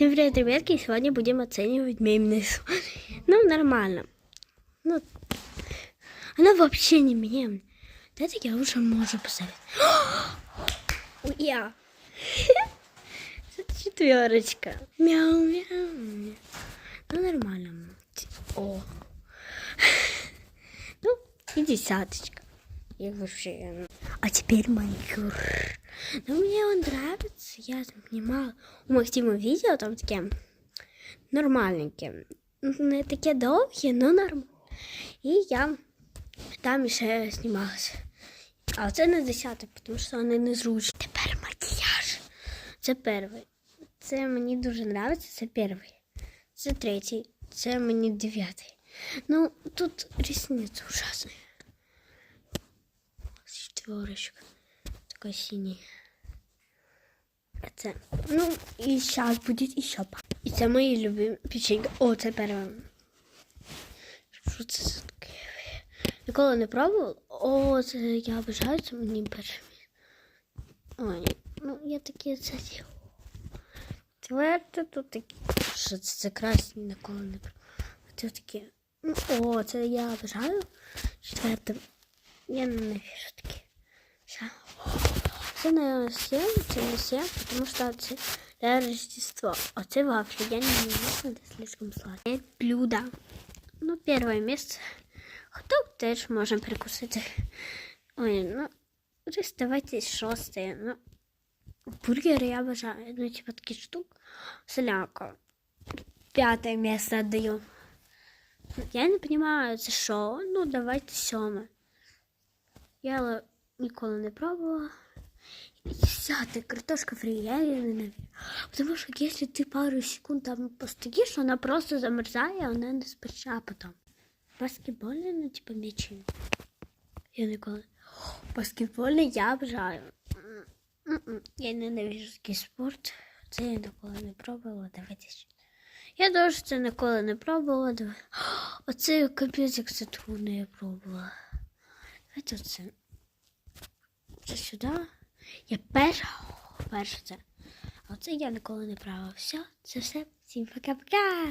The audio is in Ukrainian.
Всем привет, ребятки! Сегодня будем оценивать мемнес. Ну, нормально. Ну, она вообще не мем. Это я лучше можу поставить. Я. Четверочка. Мяу. мяу. Ну, нормально. О. Ну, и десяточка. Я вообще... А теперь маникюр. Ну, мне он нравится. Я снимала у Максима видео, там таке нормальненьке. Не таке довге, но нормально. І я там ще знімалася. А це не десяте, тому що вони незручні. Тепер макіяж. Це перший. Це мені дуже подобається, це перший. Це третій. Це мені дев'ятий. Ну, тут ресницы ужасные. Четверочка. Такой синий. А це. Ну, і зараз буде іще. І це мої любимі печеньки. О, це перше. Що це за таке? Ніколи не пробувала. О, це я обожаю, це мені перше. Ой, ну я такі це з'їв. Твердо тут такі. Що це, це красні ніколи не пробувала. Це такі. Ну, О, це я обожаю. Четверте. Я не ненавижу такі. Ще. Це 7, це не 7, тому що це для Рождества. А це вафли. Я не люблю, это слишком сладко. Это блюдо. Ну, первое место. Хот-дог теж можемо прикусити. Ой, ну, десь давайте шосте. Ну, бургери я обожаю. Ну, типа таких штук. Соляка. Пятое место отдаю. Я не понимаю, це що. Ну, давайте сьоме. Я ніколи не пробувала. Десятая картошка фри, я ее ненавижу. Потому что если ты пару секунд там постоишь, она просто замерзает, она не спече, а потом. Баскетбольне, ну типа м'ячі. Я ніколи. Баскетбольне я обожаю. Я ненавижу такий спорт. Це я ніколи не пробувала. Давайте. Я теж це ніколи не пробувала. Давай. Оце капець, як це трудно я пробувала. Давайте оце. Це сюди. Я перша. Перша це. А оце я ніколи не. Все, це все. Всім пока-пока.